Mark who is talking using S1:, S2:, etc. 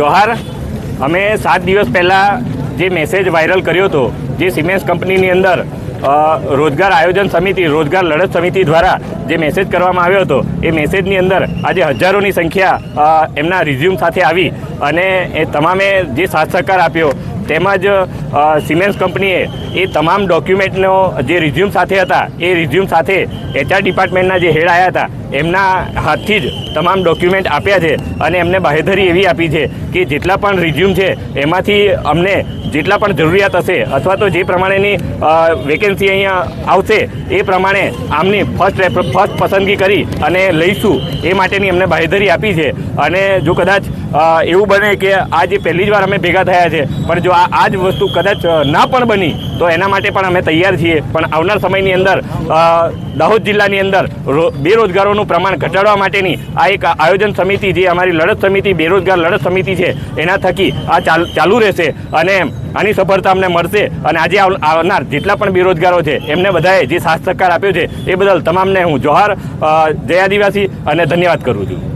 S1: જોહાર, અમે સાત દિવસ પહેલાં જે મેસેજ વાયરલ કર્યો હતો, જે સિમેન્સ કંપનીની અંદર રોજગાર આયોજન સમિતિ, રોજગાર લડત સમિતિ દ્વારા જે મેસેજ કરવામાં આવ્યો હતો, એ મેસેજની અંદર આજે હજારોની સંખ્યા એમના રિઝ્યુમ સાથે આવી અને એ તમામે જે સાથ સહકાર આપ્યો, તેમજ સિમેન્સ કંપનીએ એ તમામ ડોક્યુમેન્ટનો જે રિઝ્યુમ સાથે હતા, એ રિઝ્યુમ સાથે એચઆર ડિપાર્ટમેન્ટના જે હેડ આવ્યા હતા એમના હાથથી જ તમામ ડોક્યુમેન્ટ આપ્યા છે અને એમને બાહેધરી એવી આપી છે કે જેટલા પણ રિઝ્યુમ છે, એમાંથી અમને જેટલા પણ જરૂરિયાત હશે અથવા તો જે પ્રમાણેની વેકેન્સી અહીંયા આવશે, એ પ્રમાણે આમની ફર્સ્ટ ફર્સ્ટ પસંદગી કરી અને લઈશું. એ માટેની અમને બાહેધરી આપી છે. અને જો કદાચ એવું બને કે આ જે પહેલી જ વાર અમે ભેગા થયા છે, પણ જો આ આ જ વસ્તુ કદાચ ના પણ બની તો એના માટે પણ અમે તૈયાર છીએ. પણ આવનાર સમયની અંદર દાહોદ જિલ્લાની અંદર બેરોજગારોનું પ્રમાણ ઘટાડવા માટેની આ એક આયોજન સમિતિ જે અમારી લડત સમિતિ, બેરોજગાર લડત સમિતિ છે, એના થકી આ ચાલ- રહેશે અને આની સફળતા અમને મળશે. અને આજે આવ- આવનાર જેટલા પણ બેરોજગારો છે, એમને બધાએ જે સાથ સહકાર આપ્યો છે, એ બદલ તમામને હું જોહાર જય અને ધન્યવાદ કરું છું.